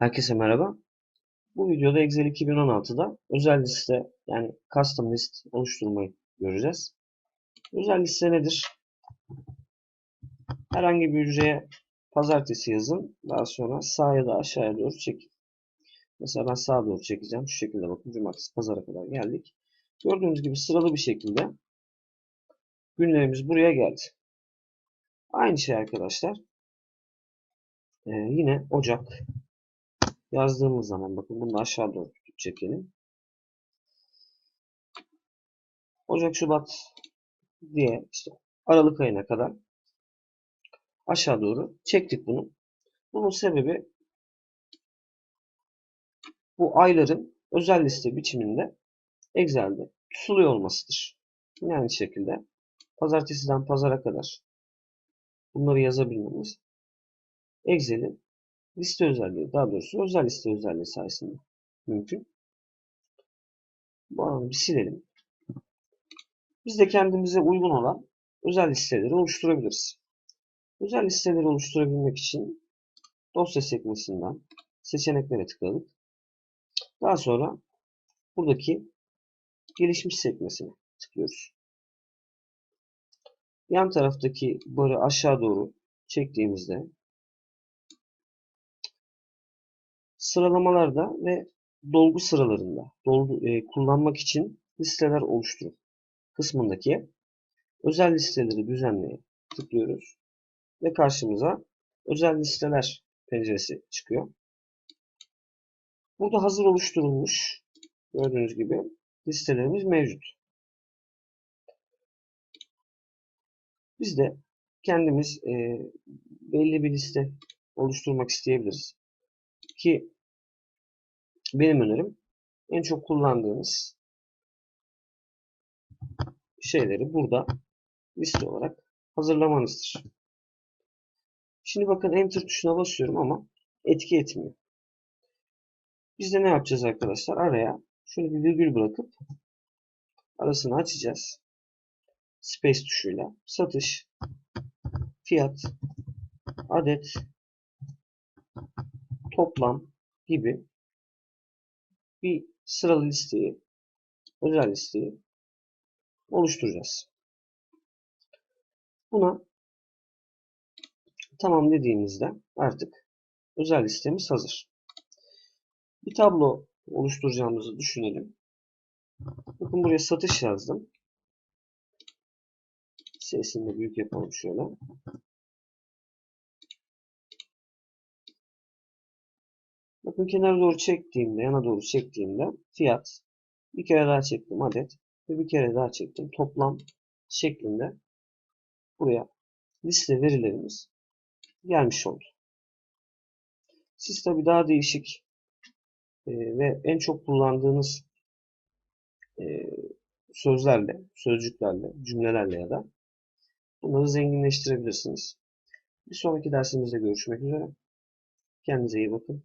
Herkese merhaba. Bu videoda Excel 2016'da özel liste yani custom list oluşturmayı göreceğiz. Özel liste nedir? Herhangi bir hücreye pazartesi yazın. Daha sonra sağa ya da aşağıya doğru çekin. Mesela ben sağa doğru çekeceğim. Şu şekilde bakın cumartesi pazara kadar geldik. Gördüğünüz gibi sıralı bir şekilde günlerimiz buraya geldi. Aynı şey arkadaşlar. Ee, yine Ocak yazdığımız zaman bakın bunu aşağı doğru çekelim. Ocak, Şubat diye işte Aralık ayına kadar aşağı doğru çektik bunu. Bunun sebebi bu ayların özel liste biçiminde Excel'de tutuluyor olmasıdır. Yine aynı şekilde pazartesiden pazara kadar bunları yazabilmemiz Excel'in liste özelliği, daha doğrusu özel liste özelliği sayesinde mümkün. Bu alanı bir silelim. Biz de kendimize uygun olan özel listeleri oluşturabiliriz. Özel listeleri oluşturabilmek için dosya sekmesinden seçeneklere tıkladık. Daha sonra buradaki gelişmiş sekmesine tıklıyoruz. Yan taraftaki barı aşağı doğru çektiğimizde sıralamalarda ve dolgu sıralarında dolgu, e, kullanmak için listeler oluşturun kısmındaki özel listeleri düzenleye tıklıyoruz ve karşımıza özel listeler penceresi çıkıyor. Burada hazır oluşturulmuş gördüğünüz gibi listelerimiz mevcut. Biz de kendimiz e, belli bir liste oluşturmak isteyebiliriz. Ki benim önerim en çok kullandığınız şeyleri burada liste olarak hazırlamanızdır. Şimdi bakın Enter tuşuna basıyorum ama etki etmiyor. Biz de ne yapacağız arkadaşlar? Araya şöyle bir virgül bırakıp arasını açacağız. Space tuşuyla satış, fiyat, adet, toplam gibi bir sıralı listeyi, özel listeyi oluşturacağız. Buna tamam dediğimizde artık özel listemiz hazır. Bir tablo oluşturacağımızı düşünelim. Bakın buraya satış yazdım. Sesini büyük yapalım şöyle. Bakın kenara doğru çektiğimde, yana doğru çektiğimde fiyat bir kere daha çektim adet ve bir kere daha çektim toplam şeklinde buraya liste verilerimiz gelmiş oldu. Siz tabi daha değişik e, ve en çok kullandığınız e, sözlerle, sözcüklerle, cümlelerle ya da bunları zenginleştirebilirsiniz. Bir sonraki dersimizde görüşmek üzere. Kendinize iyi bakın.